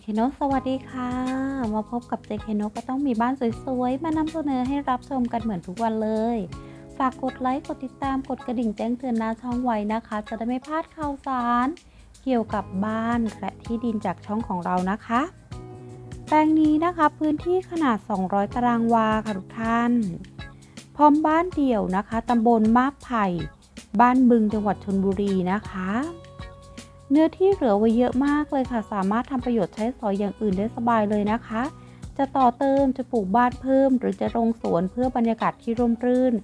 เคโนสวัสดีค่ะ มาพบกับเจคโนก็ต้องมีบ้านสวยๆ มานำเสนอให้รับชมกันเหมือนทุกวันเลย ฝากกดไลค์กดติดตามกดกระดิ่งแจ้งเตือนหน้าช่องไว้นะคะ จะได้ไม่พลาดข่าวสาร เกี่ยวกับบ้านและที่ดินจากช่องของเรานะคะ แปลงนี้นะคะพื้นที่ขนาด 200 ตารางวาค่ะทุกท่าน พร้อมบ้านเดี่ยวนะคะตำบลมาบไผ่บ้านบึงจังหวัดชนบุรีนะคะ เนื้อที่เหลือไว้เยอะมากเลยค่ะ สามารถทำประโยชน์ใช้สอยอย่างอื่นได้สบายเลยนะคะ จะต่อเติมจะปลูกบ้านเพิ่ม หรือจะลงสวนเพื่อบรรยากาศที่ร่มรื่น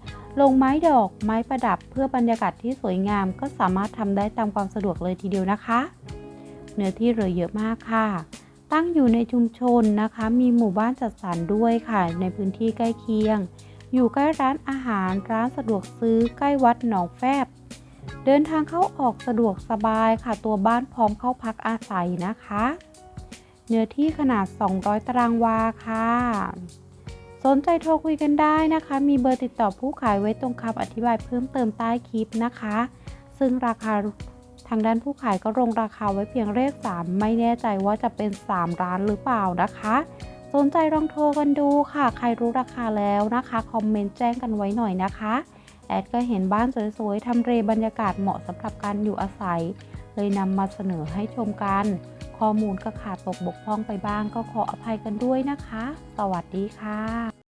ลงไม้ดอกไม้ประดับเพื่อบรรยากาศที่สวยงาม ก็สามารถทำได้ตามความสะดวกเลยทีเดียวนะคะ เนื้อที่เหลือเยอะมากค่ะ ตั้งอยู่ในชุมชนนะคะ มีหมู่บ้านจัดสรรด้วยค่ะ ในพื้นที่ใกล้เคียง อยู่ใกล้ร้านอาหารร้านสะดวกซื้อใกล้วัดหนองแฟบ เดินทางเข้าออกสะดวกสบายค่ะ ตัวบ้านพร้อมเข้าพักอาศัยนะคะ เนื้อที่ขนาด 200 ตารางวาค่ะ สนใจโทรคุยกันได้นะคะ มีเบอร์ติดต่อผู้ขายไว้ตรงคำอธิบายเพิ่มเติมใต้คลิปนะคะ ซึ่งราคาทางด้านผู้ขายก็ลงราคาไว้เพียงเลข 3 ไม่แน่ใจว่าจะเป็น3ร้านหรือเปล่านะคะ สนใจลองโทรกันดูค่ะ ใครรู้ราคาแล้วนะคะ คอมเมนต์แจ้งกันไว้หน่อยนะคะ แอดก็เห็นบ้านสวยๆทำเลบรรยากาศเหมาะสำหรับการอยู่อาศัย เลยนำมาเสนอให้ชมกัน ข้อมูลก็ขาดตกบกพร่องไปบ้างก็ขออภัยกันด้วยนะคะ สวัสดีค่ะ